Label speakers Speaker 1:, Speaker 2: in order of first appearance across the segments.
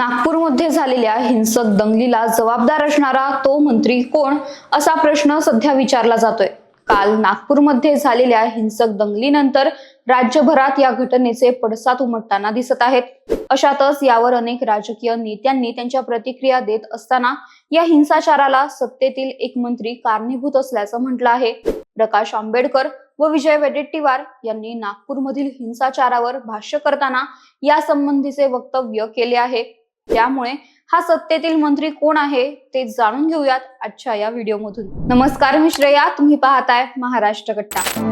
Speaker 1: नागपूरमध्ये झालेल्या हिंसक दंगलीला जबाबदार असणारा तो मंत्री कोण असा प्रश्न सध्या विचारला जातोय. काल नागपूरमध्ये झालेल्या हिंसक दंगलीनंतर राज्यभरात या घटनेचे पडसाद उमटताना दिसत आहेत. अशातच यावर अनेक राजकीय नेत्यांनी त्यांच्या प्रतिक्रिया देत असताना या हिंसाचाराला सत्तेतील एक मंत्री कारणीभूत असल्याचं म्हटलं आहे. प्रकाश आंबेडकर व विजय वडेट्टीवार यांनी नागपूरमधील हिंसाचारावर भाष्य करताना या संबंधीचे वक्तव्य केले आहे. त्यामुळे हा सत्तेतील मंत्री कोण आहे ते जाणून घेऊयात आजच्या या व्हिडिओमधून. नमस्कार मी श्रेया. तुम्ही पाहताय महाराष्ट्र कट्टा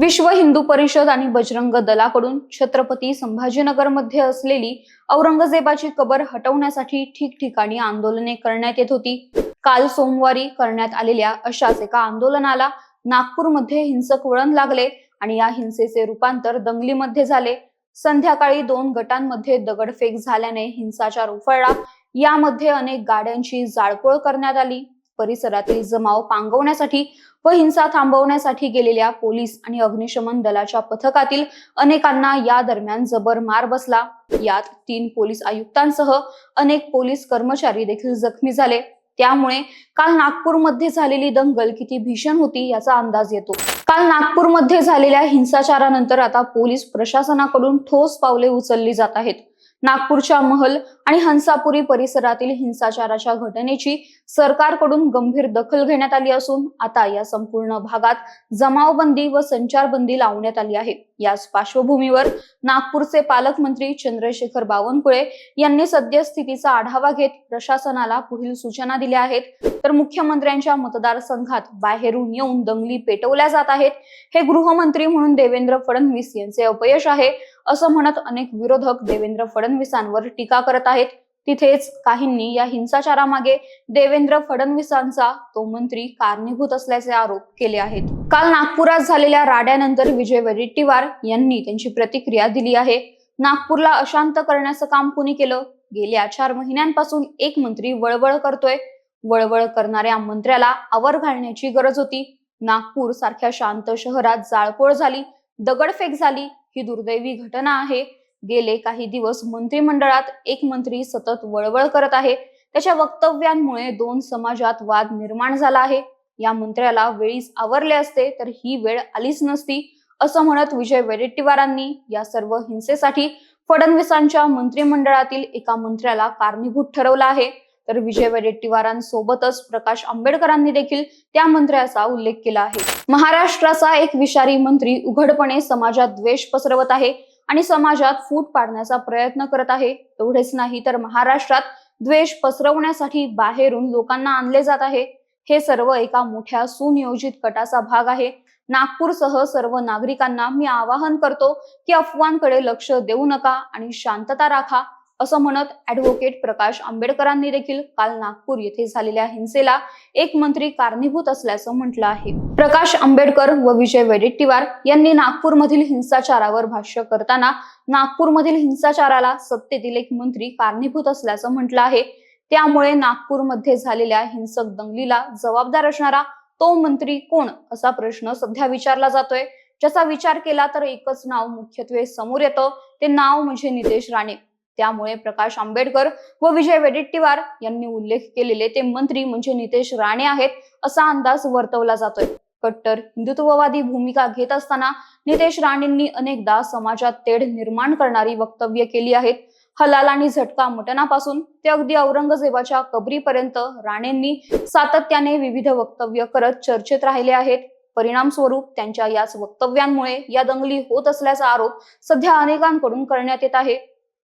Speaker 1: विश्व हिंदू परिषद आणि बजरंग दलाकडून छत्रपती संभाजीनगरमध्ये असलेली औरंगजेबाची कबर हटवण्यासाठी ठिकठिकाणी आंदोलने करण्यात येत होती. काल सोमवारी करण्यात आलेल्या अशाच एका आंदोलनाला नागपूरमध्ये हिंसक वळण लागले. आणि या हिंसेचे रूपांतर दंगलीमध्ये झाले. संध्याकाळी दोन गटांमध्ये दगडफेक झाल्याने हिंसाचार उफळला. यामध्ये अनेक गाड्यांची जाळपोळ करण्यात आली. परिसरातील जमाव पांगवण्यासाठी व हिंसा थांबवण्यासाठी गेलेल्या पोलीस आणि अग्निशमन दलाच्या पथकातील अनेकांना या दरम्यान जबर मार बसला. यात तीन पोलीस आयुक्तांसह अनेक पोलीस कर्मचारी देखील जखमी झाले. त्यामुळे काल नागपूरमध्ये झालेली दंगल किती भीषण होती याचा अंदाज येतो. काल नागपूरमध्ये झालेल्या हिंसाचारानंतर आता पोलीस प्रशासनाकडून ठोस पावले उचलली जात आहेत. नागपूरच्या महल आणि हंसापुरी परिसरातील हिंसाचाराच्या घटनेची सरकारकडून गंभीर दखल घेण्यात आली असून आता या संपूर्ण भागात जमावबंदी व संचारबंदी लावण्यात आली आहे. याच पार्श्वभूमीवर नागपूरचे पालकमंत्री चंद्रशेखर बावनकुळे यांनी सद्यस्थितीचा आढावा घेत प्रशासनाला पुढील सूचना दिल्या आहेत. तर मुख्यमंत्र्यांच्या मतदारसंघात बाहेरून येऊन दंगली पेटवल्या जात आहेत. हे गृहमंत्री म्हणून देवेंद्र फडणवीस यांचे अपयश आहे. असं म्हणत अनेक विरोधक देवेंद्र फडणवीसांवर टीका करत आहेत. तिथेच काहींनी या हिंसाचारामागे देवेंद्र फडणवीसांचा तो मंत्री कारणीभूत असल्याचे आरोप केले आहेत. काल नागपुरात झालेल्या राड्यानंतर विजय वडेट्टीवार यांनी त्यांची प्रतिक्रिया दिली आहे. नागपूरला अशांत करण्याचं काम कुणी केलं? गेल्या चार महिन्यांपासून एक मंत्री वळवळ करतोय. वळवळ करणाऱ्या मंत्र्याला आवर घालण्याची गरज होती. नागपूर सारख्या शांत शहरात जाळपोळ झाली. दगडफेक झाली. ही दुर्दैवी घटना आहे. गेले काही दिवस मंत्रिमंडळात एक मंत्री सतत वळवळ करत आहे. त्याच्या वक्तव्यांमुळे दोन समाजात वाद निर्माण झाला आहे. या मंत्र्याला वेळीच आवरले असते तर ही वेळ आलीच नसती असं म्हणत विजय वडेट्टीवारांनी या सर्व हिंसेसाठी फडणवीसांच्या मंत्रिमंडळातील एका मंत्र्याला कारणीभूत ठरवलं आहे. तर विजय वडेट्टीवारांसोबतच प्रकाश आंबेडकरांनी देखील त्या मंत्र्याचा उल्लेख केला आहे. महाराष्ट्राचा एक विषारी मंत्री उघडपणे समाजात द्वेष पसरवत आहे. आणि समाजात फूट पाडण्याचा प्रयत्न करत आहे. एवढेच नाही तर महाराष्ट्रात द्वेष पसरवण्यासाठी बाहेरून लोकांना आणले जात आहे. हे सर्व एका मोठ्या सुनियोजित कटाचा भाग आहे. नागपूरसह सर्व नागरिकांना मी आवाहन करतो की अफवांकडे लक्ष देऊ नका आणि शांतता राखा. असं म्हणत ऍडव्होकेट प्रकाश आंबेडकरांनी देखील काल नागपूर येथे झालेल्या हिंसेला एक मंत्री कारणीभूत असल्याचं म्हटलं आहे. प्रकाश आंबेडकर व विजय वडेट्टीवार यांनी नागपूरमधील हिंसाचारावर भाष्य करताना नागपूरमधील हिंसाचाराला सत्तेतील एक मंत्री कारणीभूत असल्याचं म्हटलं आहे. त्यामुळे नागपूरमध्ये झालेल्या हिंसक दंगलीला जबाबदार असणारा तो मंत्री कोण असा प्रश्न सध्या विचारला जातोय. ज्याचा विचार केला तर एकच नाव मुख्यत्वे समोर येतं. ते नाव म्हणजे नितेश राणे. त्यामुळे प्रकाश आंबेडकर व विजय वडेट्टीवार यांनी उल्लेख केलेले ते मंत्री म्हणजे नितेश राणे आहेत असा अंदाज वर्तवला जातोय. कट्टर हिंदुत्ववादी भूमिका घेत असताना नितेश राणेंनी अनेकदा समाजात तेढ निर्माण करणारी वक्तव्य केली आहेत. हलाल आणि झटका मटणापासून ते अगदी औरंगजेबाच्या कबरीपर्यंत राणेंनी सातत्याने विविध वक्तव्य करत चर्चेत राहिले आहेत. परिणाम स्वरूप त्यांच्या याच वक्तव्यांमुळे या दंगली होत असल्याचा आरोप सध्या अनेकांकडून करण्यात येत आहे.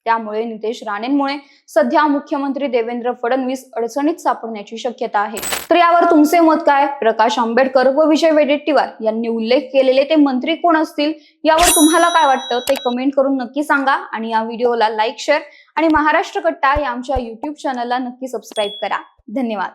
Speaker 1: त्यामुळे नितेश राणेंमुळे सध्या मुख्यमंत्री देवेंद्र फडणवीस अडचणीत सापडण्याची शक्यता आहे. तर यावर तुमचे मत काय? प्रकाश आंबेडकर व विजय वेडेट्टीवार यांनी उल्लेख केलेले ते मंत्री कोण असतील? यावर तुम्हाला काय वाटतं? ते कमेंट करून नक्की सांगा आणि या व्हिडिओला लाईक शेअर आणि महाराष्ट्र कट्टा या आमच्या युट्यूब चॅनलला नक्की सबस्क्राईब करा. धन्यवाद.